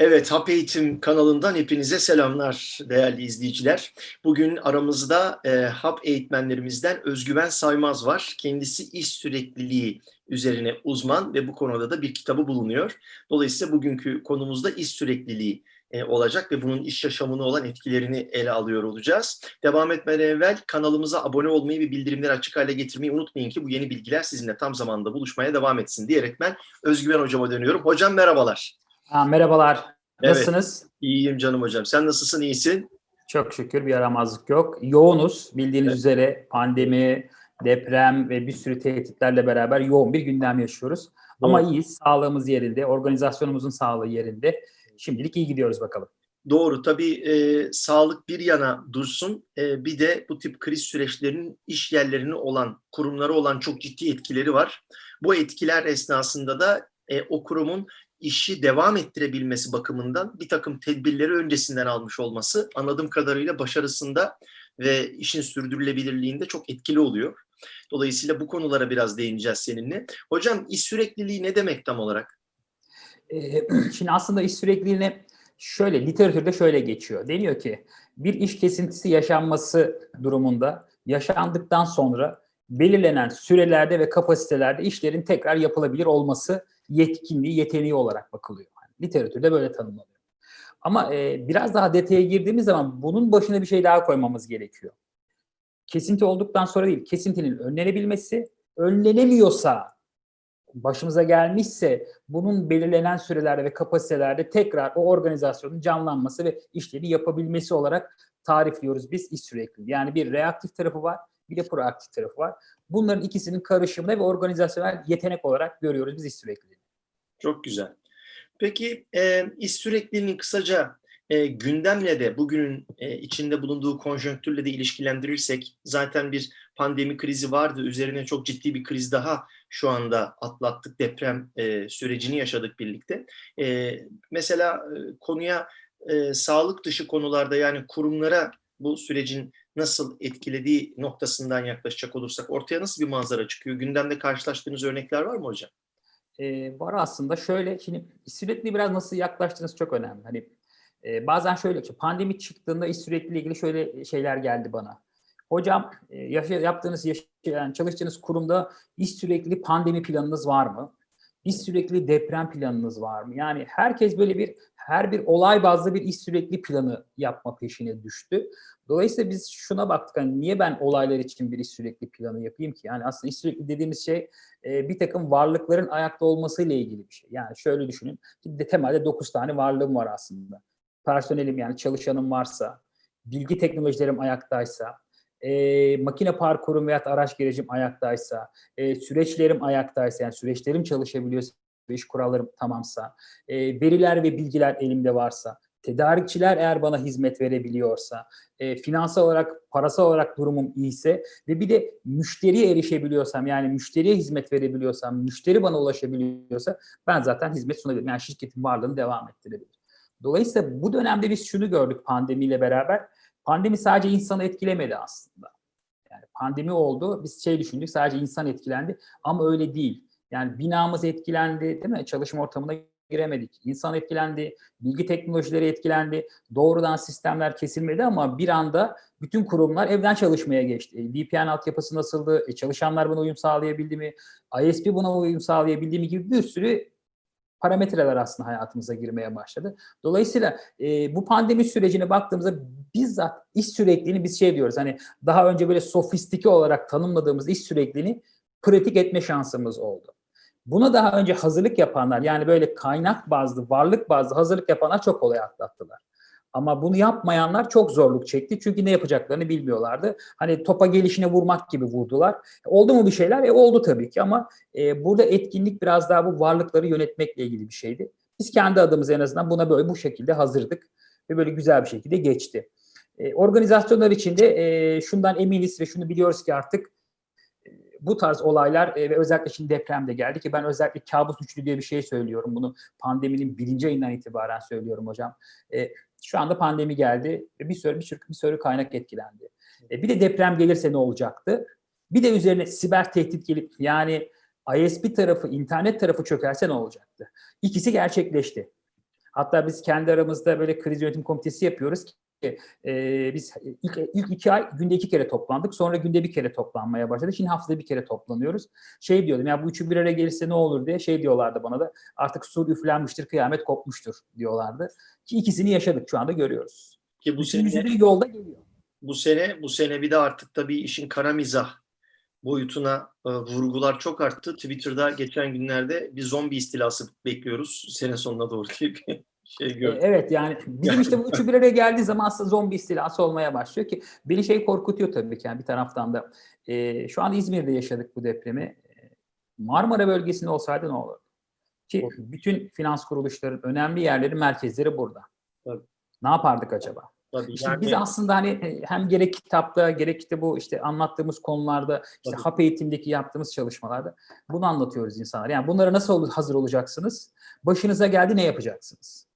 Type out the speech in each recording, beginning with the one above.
Evet, Hap Eğitim kanalından hepinize selamlar değerli izleyiciler. Bugün aramızda e, Hap eğitmenlerimizden Özgüven Saymaz var. Kendisi iş sürekliliği üzerine uzman ve bu konuda da bir kitabı bulunuyor. Dolayısıyla bugünkü konumuzda iş sürekliliği e, olacak ve bunun iş yaşamına olan etkilerini ele alıyor olacağız. Devam etmeden evvel kanalımıza abone olmayı ve bildirimleri açık hale getirmeyi unutmayın ki bu yeni bilgiler sizinle tam zamanda buluşmaya devam etsin diyerek ben Özgüven Hocama dönüyorum. Hocam merhabalar. Ha, merhabalar. Evet. Nasılsınız? İyiyim canım hocam. Sen nasılsın? İyisin? Çok şükür bir yaramazlık yok. Yoğunuz. Bildiğiniz Evet. üzere pandemi, deprem ve bir sürü tehditlerle beraber yoğun bir gündem yaşıyoruz. Ama iyiyiz. Sağlığımız yerinde, organizasyonumuzun sağlığı yerinde. Şimdilik iyi gidiyoruz bakalım. Doğru. Tabii e, sağlık bir yana dursun. E, bir de bu tip kriz süreçlerinin iş yerlerine olan, kurumlara olan çok ciddi etkileri var. Bu etkiler esnasında da e, o kurumun işi devam ettirebilmesi bakımından bir takım tedbirleri öncesinden almış olması anladığım kadarıyla başarısında ve işin sürdürülebilirliğinde çok etkili oluyor. Dolayısıyla bu konulara biraz değineceğiz seninle. Hocam iş sürekliliği ne demek tam olarak? Ee, Şimdi aslında iş sürekliliğine şöyle, literatürde şöyle geçiyor. Deniyor ki bir iş kesintisi yaşanması durumunda yaşandıktan sonra belirlenen sürelerde ve kapasitelerde işlerin tekrar yapılabilir olması yetkinliği, yeteneği olarak bakılıyor. Yani literatürde böyle tanımlanıyor. Ama e, biraz daha detaya girdiğimiz zaman bunun başına bir şey daha koymamız gerekiyor. Kesinti olduktan sonra değil, kesintinin önlenebilmesi, önlenemiyorsa, başımıza gelmişse bunun belirlenen sürelerde ve kapasitelerde tekrar o organizasyonun canlanması ve işleri yapabilmesi olarak tarifliyoruz biz iş sürekliliği. Yani bir reaktif tarafı var, bir de proaktif tarafı var. Bunların ikisinin karışımını ve organizasyonel yetenek olarak görüyoruz biz iş sürekliliğini. Çok güzel. Peki e, iş sürekliliğini kısaca e, gündemle de bugünün e, içinde bulunduğu konjonktürle de ilişkilendirirsek zaten bir pandemi krizi vardı. Üzerine çok ciddi bir kriz daha şu anda atlattık. Deprem e, sürecini yaşadık birlikte. E, mesela e, konuya e, sağlık dışı konularda yani kurumlara bu sürecin nasıl etkilediği noktasından yaklaşacak olursak ortaya nasıl bir manzara çıkıyor? Gündemde karşılaştığınız örnekler var mı hocam? e, var aslında. Şöyle, şimdi sürekli biraz nasıl yaklaştığınız çok önemli. Hani e, bazen şöyle ki pandemi çıktığında iş sürekli ilgili şöyle şeyler geldi bana. Hocam e, yaşa- yaptığınız, yaş- yani çalıştığınız kurumda iş sürekli pandemi planınız var mı? İş sürekli deprem planınız var mı? Yani herkes böyle bir her bir olay bazlı bir iş sürekli planı yapma peşine düştü. Dolayısıyla biz şuna baktık hani niye ben olaylar için bir iş sürekli planı yapayım ki? Yani aslında iş sürekli dediğimiz şey e, bir takım varlıkların ayakta olmasıyla ilgili bir şey. Yani şöyle düşünün. De temelde 9 tane varlığım var aslında. Personelim yani çalışanım varsa, bilgi teknolojilerim ayaktaysa, e, makine parkurum veya araç gerecim ayaktaysa, e, süreçlerim ayaktaysa yani süreçlerim çalışabiliyorsa, iş kurallarım tamamsa, e, veriler ve bilgiler elimde varsa, tedarikçiler eğer bana hizmet verebiliyorsa, e, finansal olarak, parasal olarak durumum iyiyse ve bir de müşteriye erişebiliyorsam yani müşteriye hizmet verebiliyorsam, müşteri bana ulaşabiliyorsa ben zaten hizmet sunabilirim. Yani şirketin varlığını devam ettirebilirim. Dolayısıyla bu dönemde biz şunu gördük pandemiyle beraber. Pandemi sadece insanı etkilemedi aslında. Yani pandemi oldu. Biz şey düşündük sadece insan etkilendi ama öyle değil. Yani binamız etkilendi değil mi? Çalışma ortamına giremedik. İnsan etkilendi, bilgi teknolojileri etkilendi. Doğrudan sistemler kesilmedi ama bir anda bütün kurumlar evden çalışmaya geçti. E, VPN altyapısı nasıldı? E, çalışanlar buna uyum sağlayabildi mi? ISP buna uyum sağlayabildi mi gibi bir sürü parametreler aslında hayatımıza girmeye başladı. Dolayısıyla e, bu pandemi sürecine baktığımızda bizzat iş sürekliliğini biz şey diyoruz hani daha önce böyle sofistike olarak tanımladığımız iş sürekliliğini pratik etme şansımız oldu. Buna daha önce hazırlık yapanlar yani böyle kaynak bazlı, varlık bazlı hazırlık yapanlar çok kolay atlattılar. Ama bunu yapmayanlar çok zorluk çekti çünkü ne yapacaklarını bilmiyorlardı. Hani topa gelişine vurmak gibi vurdular. Oldu mu bir şeyler? E oldu tabii ki ama e, burada etkinlik biraz daha bu varlıkları yönetmekle ilgili bir şeydi. Biz kendi adımız en azından buna böyle bu şekilde hazırdık ve böyle güzel bir şekilde geçti. E, organizasyonlar içinde e, şundan eminiz ve şunu biliyoruz ki artık bu tarz olaylar e, ve özellikle şimdi deprem de geldi ki ben özellikle kabus üçlü diye bir şey söylüyorum. Bunu pandeminin birinci ayından itibaren söylüyorum hocam. E, şu anda pandemi geldi ve bir sürü bir sürü, bir sürü kaynak etkilendi. E, bir de deprem gelirse ne olacaktı? Bir de üzerine siber tehdit gelip yani ISP tarafı, internet tarafı çökerse ne olacaktı? İkisi gerçekleşti. Hatta biz kendi aramızda böyle kriz yönetim komitesi yapıyoruz e, biz ilk, ilk iki ay günde iki kere toplandık. Sonra günde bir kere toplanmaya başladık. Şimdi haftada bir kere toplanıyoruz. Şey diyordum ya bu üçü bir araya gelirse ne olur diye şey diyorlardı bana da artık sur üflenmiştir, kıyamet kopmuştur diyorlardı. Ki ikisini yaşadık şu anda görüyoruz. Ki bu Üçüncüsü sene, yolda geliyor. bu sene bu sene bir de artık tabii işin kara mizah boyutuna e, vurgular çok arttı. Twitter'da geçen günlerde bir zombi istilası bekliyoruz sene sonuna doğru diye bir şey E, gördüm. Evet yani bizim işte bu üçü bir araya geldiği zaman aslında zombi istilası olmaya başlıyor ki beni şey korkutuyor tabii ki yani bir taraftan da. E, şu anda İzmir'de yaşadık bu depremi. E, Marmara bölgesinde olsaydı ne olurdu? Ki bütün finans kuruluşların önemli yerleri, merkezleri burada. Tabii. Ne yapardık acaba? Tabii İşte yani biz aslında hani e, hem gerek kitapta gerek işte bu işte anlattığımız konularda işte Tabii. hap eğitimdeki yaptığımız çalışmalarda bunu anlatıyoruz insanlara. Yani bunlara nasıl hazır olacaksınız? Başınıza geldi ne yapacaksınız?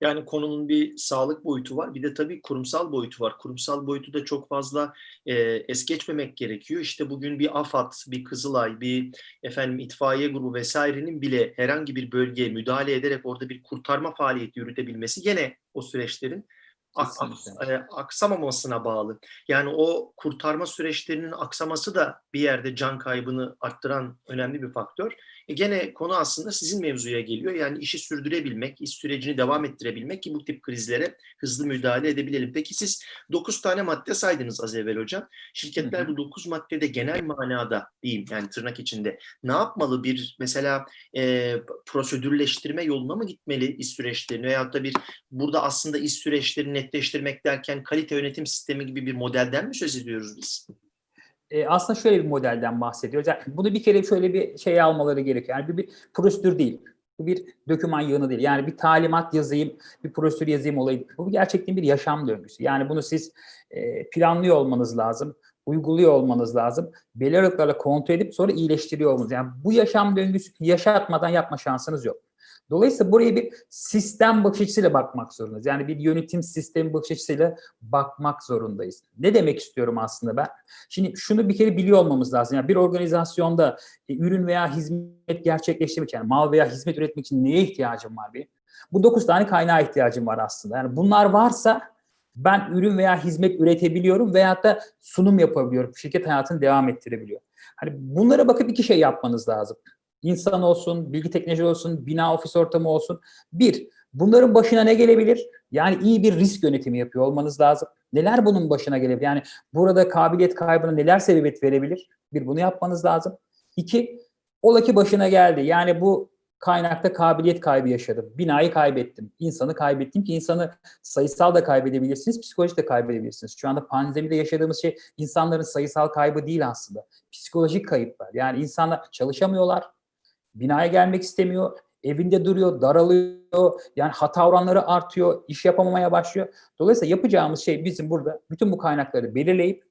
Yani konunun bir sağlık boyutu var. Bir de tabii kurumsal boyutu var. Kurumsal boyutu da çok fazla e, es geçmemek gerekiyor. İşte bugün bir AFAD, bir Kızılay, bir efendim itfaiye grubu vesairenin bile herhangi bir bölgeye müdahale ederek orada bir kurtarma faaliyeti yürütebilmesi gene o süreçlerin Kesinlikle. e, aksamamasına bağlı. Yani o kurtarma süreçlerinin aksaması da bir yerde can kaybını arttıran önemli bir faktör. E gene konu aslında sizin mevzuya geliyor. Yani işi sürdürebilmek, iş sürecini devam ettirebilmek ki bu tip krizlere hızlı müdahale edebilelim. Peki siz 9 tane madde saydınız az evvel hocam. Şirketler bu 9 maddede genel manada diyeyim yani tırnak içinde ne yapmalı? Bir mesela e, prosedürleştirme yoluna mı gitmeli iş süreçlerini veyahut da bir burada aslında iş süreçlerini netleştirmek derken kalite yönetim sistemi gibi bir modelden mi söz ediyoruz biz? E, aslında şöyle bir modelden bahsediyoruz. Yani bunu bir kere şöyle bir şey almaları gerekiyor. Yani bir, bir prosedür değil. Bu bir döküman yığını değil. Yani bir talimat yazayım, bir prosedür yazayım olayı. Bu gerçekten bir yaşam döngüsü. Yani bunu siz e, planlıyor olmanız lazım, uyguluyor olmanız lazım. Belirli kontrol edip sonra iyileştiriyor olmanız. Yani bu yaşam döngüsü yaşatmadan yapma şansınız yok. Dolayısıyla buraya bir sistem bakış açısıyla bakmak zorundayız. Yani bir yönetim sistemi bakış açısıyla bakmak zorundayız. Ne demek istiyorum aslında ben? Şimdi şunu bir kere biliyor olmamız lazım. Yani bir organizasyonda e, ürün veya hizmet gerçekleştirmek yani mal veya hizmet üretmek için neye ihtiyacım var benim? Bu dokuz tane kaynağa ihtiyacım var aslında. Yani bunlar varsa ben ürün veya hizmet üretebiliyorum veyahut da sunum yapabiliyorum. Şirket hayatını devam ettirebiliyor. Hani bunlara bakıp iki şey yapmanız lazım. İnsan olsun, bilgi teknoloji olsun, bina ofis ortamı olsun. Bir, bunların başına ne gelebilir? Yani iyi bir risk yönetimi yapıyor olmanız lazım. Neler bunun başına gelebilir? Yani burada kabiliyet kaybına neler sebebiyet verebilir? Bir, bunu yapmanız lazım. İki, ola ki başına geldi. Yani bu kaynakta kabiliyet kaybı yaşadım. Binayı kaybettim. insanı kaybettim ki insanı sayısal da kaybedebilirsiniz, psikolojik de kaybedebilirsiniz. Şu anda pandemide yaşadığımız şey insanların sayısal kaybı değil aslında. Psikolojik kayıplar. Yani insanlar çalışamıyorlar, binaya gelmek istemiyor, evinde duruyor, daralıyor, yani hata oranları artıyor, iş yapamamaya başlıyor. Dolayısıyla yapacağımız şey bizim burada bütün bu kaynakları belirleyip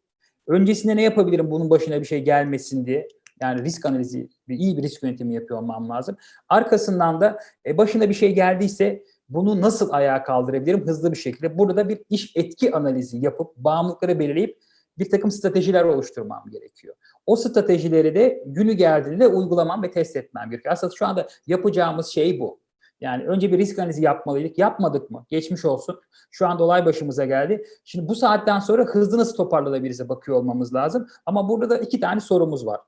öncesinde ne yapabilirim bunun başına bir şey gelmesin diye yani risk analizi, iyi bir risk yönetimi yapıyor olmam lazım. Arkasından da e, başına bir şey geldiyse bunu nasıl ayağa kaldırabilirim hızlı bir şekilde. Burada bir iş etki analizi yapıp bağımlılıkları belirleyip bir takım stratejiler oluşturmam gerekiyor. O stratejileri de günü geldiğinde uygulamam ve test etmem gerekiyor. Aslında şu anda yapacağımız şey bu. Yani önce bir risk analizi yapmalıydık. Yapmadık mı? Geçmiş olsun. Şu anda olay başımıza geldi. Şimdi bu saatten sonra hızlı nasıl toparlanabilirize bakıyor olmamız lazım. Ama burada da iki tane sorumuz var.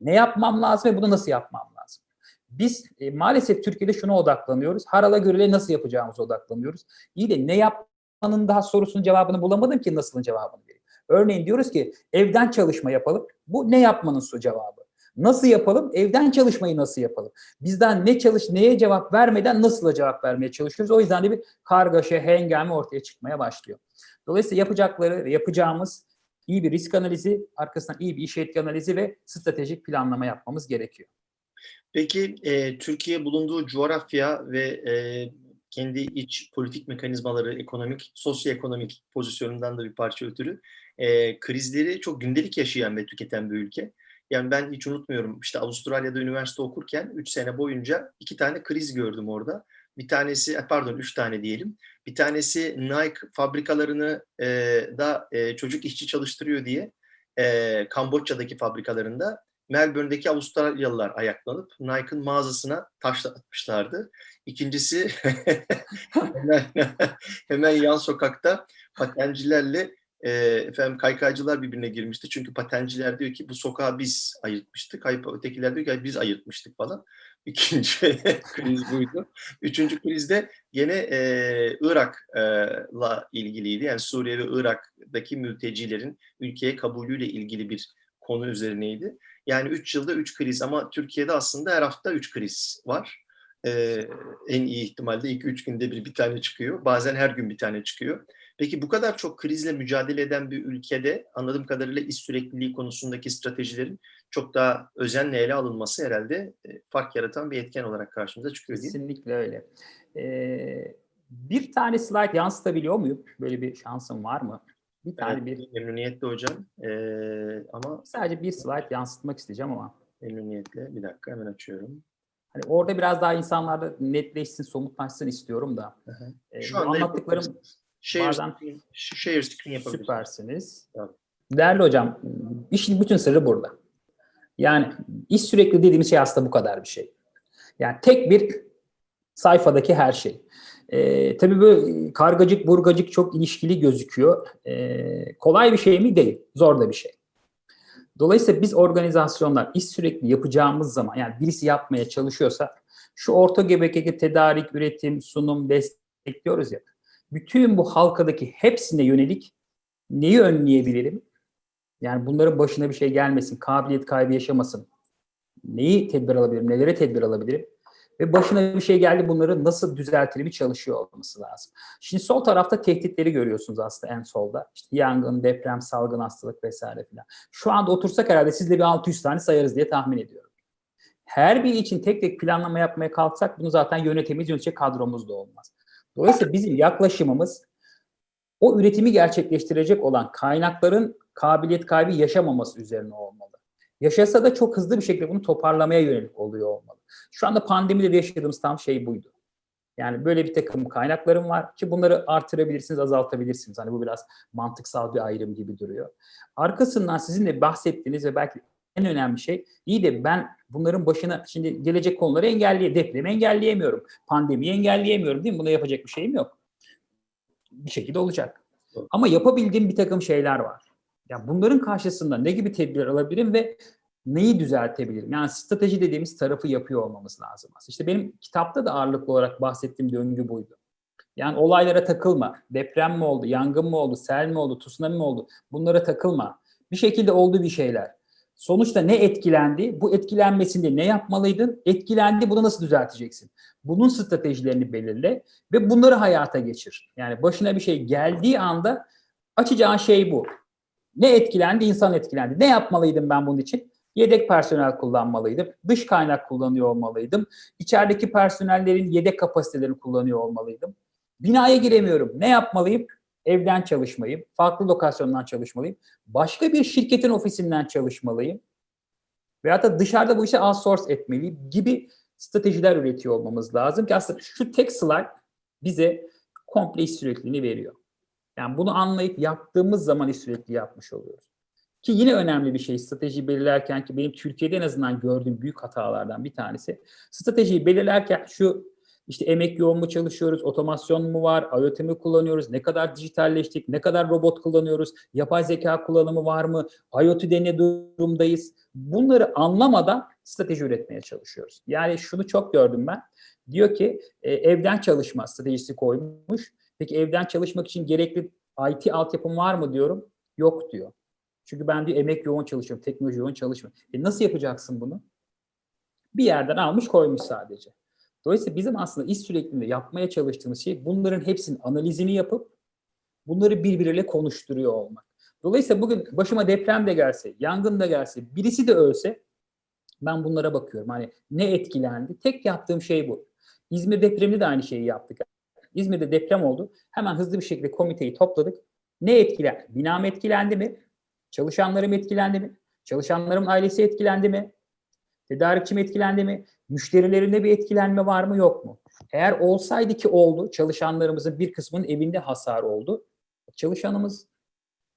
Ne yapmam lazım ve bunu nasıl yapmam lazım? Biz e, maalesef Türkiye'de şuna odaklanıyoruz. Harala görele nasıl yapacağımıza odaklanıyoruz. İyi de ne yapmanın daha sorusunun cevabını bulamadım ki nasılın cevabını vereyim. Örneğin diyoruz ki evden çalışma yapalım. Bu ne yapmanın su cevabı. Nasıl yapalım? Evden çalışmayı nasıl yapalım? Bizden ne çalış, neye cevap vermeden nasıl cevap vermeye çalışıyoruz? O yüzden de bir kargaşa, hengame ortaya çıkmaya başlıyor. Dolayısıyla yapacakları, yapacağımız iyi bir risk analizi, arkasından iyi bir iş etki analizi ve stratejik planlama yapmamız gerekiyor. Peki e, Türkiye bulunduğu coğrafya ve e, kendi iç politik mekanizmaları, ekonomik, sosyoekonomik pozisyonundan da bir parça ötürü e, krizleri çok gündelik yaşayan ve tüketen bir ülke. Yani ben hiç unutmuyorum işte Avustralya'da üniversite okurken 3 sene boyunca iki tane kriz gördüm orada. Bir tanesi pardon 3 tane diyelim. Bir tanesi Nike fabrikalarını e, da e, çocuk işçi çalıştırıyor diye e, Kamboçya'daki fabrikalarında Melbourne'deki Avustralyalılar ayaklanıp Nike'ın mağazasına taş atmışlardı. İkincisi hemen, hemen yan sokakta patencilerle e, efendim kaykaycılar birbirine girmişti. Çünkü patenciler diyor ki bu sokağı biz ayırtmıştık. Hayır, ötekiler diyor ki biz ayırtmıştık falan. İkinci kriz buydu. Üçüncü krizde gene e, Irak'la ilgiliydi. Yani Suriye ve Irak'taki mültecilerin ülkeye kabulüyle ilgili bir konu üzerineydi. Yani üç yılda üç kriz ama Türkiye'de aslında her hafta üç kriz var. Ee, en iyi ihtimalle iki üç günde bir bir tane çıkıyor. Bazen her gün bir tane çıkıyor. Peki bu kadar çok krizle mücadele eden bir ülkede anladığım kadarıyla iş sürekliliği konusundaki stratejilerin çok daha özenle ele alınması herhalde e, fark yaratan bir etken olarak karşımıza çıkıyor değil mi? Kesinlikle öyle. Ee, bir tane slide yansıtabiliyor muyum? Böyle bir şansım var mı? Bir tane Evet, bir memnuniyetle hocam. Ee, ama sadece bir slide yansıtmak isteyeceğim ama memnuniyetle bir dakika hemen açıyorum. Hani orada biraz daha insanlarda netleşsin, somutlaşsın istiyorum da. Hı hı. Ee, Şu anda anlattıklarım. Share bazen- screen, share screen yapabilirsiniz. Süpersiniz. Tabii. Değerli hocam, işin bütün sırrı burada. Yani iş sürekli dediğimiz şey aslında bu kadar bir şey. Yani tek bir sayfadaki her şey. Ee, tabii böyle kargacık burgacık çok ilişkili gözüküyor. Ee, kolay bir şey mi? Değil. Zor da bir şey. Dolayısıyla biz organizasyonlar iş sürekli yapacağımız zaman yani birisi yapmaya çalışıyorsa şu orta gebekeki tedarik, üretim, sunum, destekliyoruz ya. Bütün bu halkadaki hepsine yönelik neyi önleyebilirim? Yani bunların başına bir şey gelmesin, kabiliyet kaybı yaşamasın. Neyi tedbir alabilirim, nelere tedbir alabilirim? Ve başına bir şey geldi bunları nasıl düzeltirimi çalışıyor olması lazım. Şimdi sol tarafta tehditleri görüyorsunuz aslında en solda. İşte yangın, deprem, salgın hastalık vesaire filan. Şu anda otursak herhalde sizle bir 600 tane sayarız diye tahmin ediyorum. Her biri için tek tek planlama yapmaya kalksak bunu zaten yönetemeyiz, yönetecek kadromuz da olmaz. Dolayısıyla bizim yaklaşımımız o üretimi gerçekleştirecek olan kaynakların kabiliyet kaybı yaşamaması üzerine olmalı. Yaşasa da çok hızlı bir şekilde bunu toparlamaya yönelik oluyor olmalı. Şu anda pandemide de yaşadığımız tam şey buydu. Yani böyle bir takım kaynaklarım var ki bunları artırabilirsiniz, azaltabilirsiniz. Hani bu biraz mantıksal bir ayrım gibi duruyor. Arkasından sizin de bahsettiğiniz ve belki en önemli şey, iyi de ben bunların başına şimdi gelecek konuları engelleye, depremi engelleyemiyorum, pandemiyi engelleyemiyorum değil mi? Buna yapacak bir şeyim yok. Bir şekilde olacak. Ama yapabildiğim bir takım şeyler var. Ya bunların karşısında ne gibi tedbir alabilirim ve neyi düzeltebilirim? Yani strateji dediğimiz tarafı yapıyor olmamız lazım. İşte benim kitapta da ağırlıklı olarak bahsettiğim döngü buydu. Yani olaylara takılma. Deprem mi oldu, yangın mı oldu, sel mi oldu, tsunami mi oldu? Bunlara takılma. Bir şekilde oldu bir şeyler. Sonuçta ne etkilendi? Bu etkilenmesinde ne yapmalıydın? Etkilendi, bunu nasıl düzelteceksin? Bunun stratejilerini belirle ve bunları hayata geçir. Yani başına bir şey geldiği anda açacağın şey bu. Ne etkilendi? İnsan etkilendi. Ne yapmalıydım ben bunun için? Yedek personel kullanmalıydım. Dış kaynak kullanıyor olmalıydım. İçerideki personellerin yedek kapasitelerini kullanıyor olmalıydım. Binaya giremiyorum. Ne yapmalıyım? Evden çalışmayı, farklı lokasyondan çalışmalıyım. Başka bir şirketin ofisinden çalışmalıyım. Veyahut da dışarıda bu işi outsource etmeliyim gibi stratejiler üretiyor olmamız lazım ki aslında şu tek slide bize komple iş sürekliliğini veriyor. Yani bunu anlayıp yaptığımız zaman iş sürekli yapmış oluyoruz. Ki yine önemli bir şey strateji belirlerken ki benim Türkiye'de en azından gördüğüm büyük hatalardan bir tanesi. Stratejiyi belirlerken şu işte emek yoğun mu çalışıyoruz, otomasyon mu var, IoT mi kullanıyoruz, ne kadar dijitalleştik, ne kadar robot kullanıyoruz, yapay zeka kullanımı var mı, IoT'de ne durumdayız? Bunları anlamadan strateji üretmeye çalışıyoruz. Yani şunu çok gördüm ben. Diyor ki e, evden çalışma stratejisi koymuş. Peki evden çalışmak için gerekli IT altyapım var mı diyorum. Yok diyor. Çünkü ben diyor emek yoğun çalışıyorum, teknoloji yoğun çalışmıyorum. E nasıl yapacaksın bunu? Bir yerden almış koymuş sadece. Dolayısıyla bizim aslında iş sürekliliğinde yapmaya çalıştığımız şey bunların hepsinin analizini yapıp bunları birbiriyle konuşturuyor olmak. Dolayısıyla bugün başıma deprem de gelse, yangın da gelse, birisi de ölse ben bunlara bakıyorum. Hani ne etkilendi? Tek yaptığım şey bu. İzmir depreminde de aynı şeyi yaptık. İzmir'de deprem oldu. Hemen hızlı bir şekilde komiteyi topladık. Ne etkilendi? Binam etkilendi mi? Çalışanlarım etkilendi mi? Çalışanlarımın ailesi etkilendi mi? Tedarikçim etkilendi mi? Müşterilerinde bir etkilenme var mı yok mu? Eğer olsaydı ki oldu, çalışanlarımızın bir kısmının evinde hasar oldu. Çalışanımız,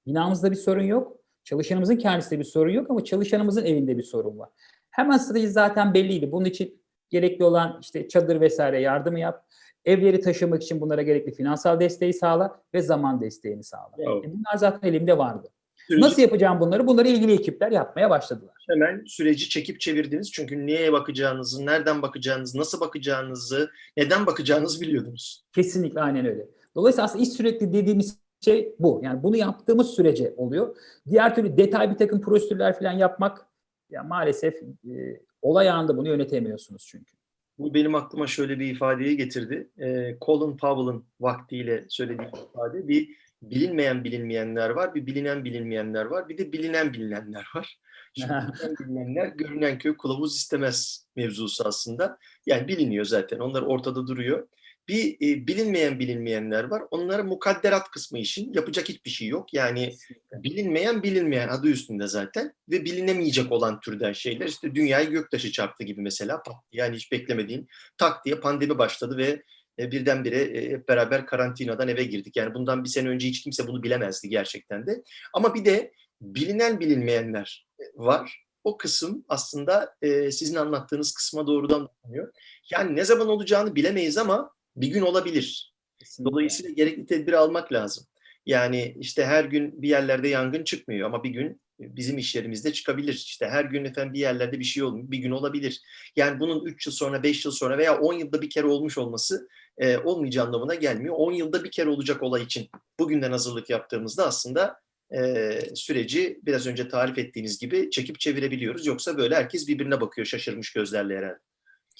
binamızda bir sorun yok. Çalışanımızın kendisinde bir sorun yok ama çalışanımızın evinde bir sorun var. Hemen strateji zaten belliydi. Bunun için gerekli olan işte çadır vesaire yardımı yap. Evleri taşımak için bunlara gerekli finansal desteği sağla ve zaman desteğini sağla. Bravo. E bunlar zaten elimde vardı. Süreci Nasıl yapacağım bunları? Bunları ilgili ekipler yapmaya başladılar. hemen süreci çekip çevirdiniz. Çünkü neye bakacağınızı, nereden bakacağınızı, nasıl bakacağınızı, neden bakacağınızı biliyordunuz. Kesinlikle aynen öyle. Dolayısıyla aslında iş sürekli dediğimiz şey bu. Yani bunu yaptığımız sürece oluyor. Diğer türlü detay bir takım prosedürler falan yapmak ya maalesef e, olay anında bunu yönetemiyorsunuz çünkü. Bu benim aklıma şöyle bir ifadeyi getirdi. Ee, Colin Powell'ın vaktiyle söylediği ifade bir bilinmeyen bilinmeyenler var, bir bilinen bilinmeyenler var, bir de bilinen bilinenler var. Şimdi bilinen bilinenler görünen köy kılavuz istemez mevzusu aslında. Yani biliniyor zaten. Onlar ortada duruyor. Bir e, bilinmeyen bilinmeyenler var. Onlara mukadderat kısmı işin. Yapacak hiçbir şey yok. Yani bilinmeyen bilinmeyen adı üstünde zaten ve bilinemeyecek olan türden şeyler işte dünyayı göktaşı çarptı gibi mesela yani hiç beklemediğin tak diye pandemi başladı ve e, birdenbire e, hep beraber karantinadan eve girdik. Yani bundan bir sene önce hiç kimse bunu bilemezdi gerçekten de. Ama bir de bilinen bilinmeyenler e, var. O kısım aslında e, sizin anlattığınız kısma doğrudan dokunuyor. Yani ne zaman olacağını bilemeyiz ama bir gün olabilir. Kesinlikle. Dolayısıyla gerekli tedbiri almak lazım. Yani işte her gün bir yerlerde yangın çıkmıyor ama bir gün bizim iş yerimizde çıkabilir. İşte her gün efendim bir yerlerde bir şey olmuyor. Bir gün olabilir. Yani bunun 3 yıl sonra, 5 yıl sonra veya 10 yılda bir kere olmuş olması e, olmayacağı anlamına gelmiyor. 10 yılda bir kere olacak olay için bugünden hazırlık yaptığımızda aslında e, süreci biraz önce tarif ettiğiniz gibi çekip çevirebiliyoruz. Yoksa böyle herkes birbirine bakıyor şaşırmış gözlerle herhalde.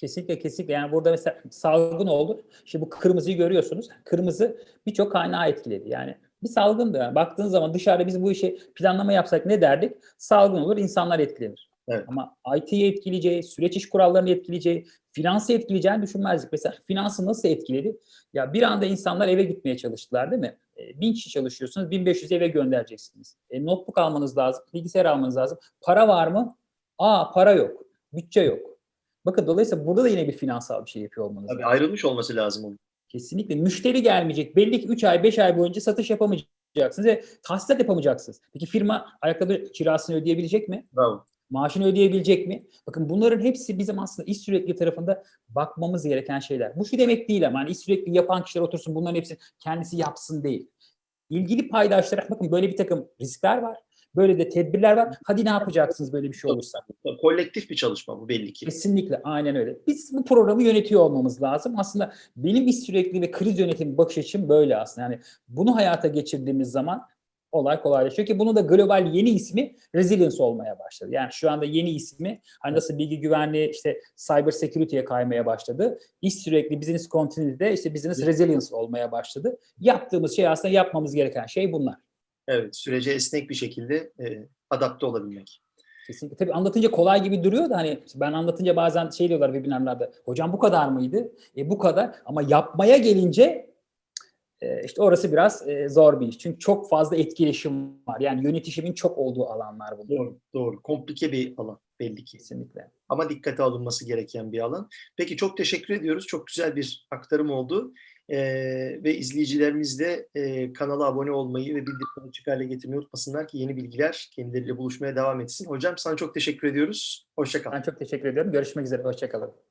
Kesinlikle kesinlikle. Yani burada mesela salgın oldu. İşte bu kırmızıyı görüyorsunuz. Kırmızı birçok kaynağı etkiledi. Yani bir salgındı. Yani baktığınız zaman dışarıda biz bu işi planlama yapsak ne derdik? Salgın olur, insanlar etkilenir. Evet. Ama IT'yi etkileyeceği, süreç iş kurallarını etkileyeceği, finansı etkileyeceğini düşünmezdik. Mesela finansı nasıl etkiledi? Ya bir anda insanlar eve gitmeye çalıştılar değil mi? E, bin kişi çalışıyorsunuz, 1500 eve göndereceksiniz. E, notebook almanız lazım, bilgisayar almanız lazım. Para var mı? Aa para yok, bütçe yok. Bakın dolayısıyla burada da yine bir finansal bir şey yapıyor olmanız Tabii lazım. ayrılmış olması lazım onun. Kesinlikle. Müşteri gelmeyecek. Belli ki 3 ay, 5 ay boyunca satış yapamayacaksınız ve tahsilat yapamayacaksınız. Peki firma ayakkabı kirasını ödeyebilecek mi? Bravo. Maaşını ödeyebilecek mi? Bakın bunların hepsi bizim aslında iş sürekli tarafında bakmamız gereken şeyler. Bu şu demek değil ama hani iş sürekli yapan kişiler otursun bunların hepsini kendisi yapsın değil. İlgili paydaşlara bakın böyle bir takım riskler var. Böyle de tedbirler var. Hadi ne yapacaksınız böyle bir şey olursa? Kolektif bir çalışma bu belli ki. Kesinlikle aynen öyle. Biz bu programı yönetiyor olmamız lazım. Aslında benim iş sürekli ve kriz yönetimi bakış açım böyle aslında. Yani bunu hayata geçirdiğimiz zaman olay kolaylaşıyor ki bunu da global yeni ismi resilience olmaya başladı. Yani şu anda yeni ismi hani nasıl bilgi güvenliği işte cyber security'ye kaymaya başladı. İş sürekli business continuity'de işte business resilience olmaya başladı. Yaptığımız şey aslında yapmamız gereken şey bunlar. Evet, sürece esnek bir şekilde e, adapte olabilmek. Kesinlikle. Tabii anlatınca kolay gibi duruyor da hani ben anlatınca bazen şey diyorlar webinarlarda. Hocam bu kadar mıydı? E bu kadar. Ama yapmaya gelince e, işte orası biraz e, zor bir iş. Çünkü çok fazla etkileşim var. Yani yönetişimin çok olduğu alanlar bunlar. Doğru, doğru. Komplike bir alan belli ki. Kesinlikle. Ama dikkate alınması gereken bir alan. Peki çok teşekkür ediyoruz. Çok güzel bir aktarım oldu. Ee, ve izleyicilerimiz de e, kanala abone olmayı ve bildirimleri açık hale getirmeyi unutmasınlar ki yeni bilgiler kendileriyle buluşmaya devam etsin. Hocam sana çok teşekkür ediyoruz. Hoşça kal. Ben çok teşekkür ediyorum. Görüşmek üzere. Hoşçakalın.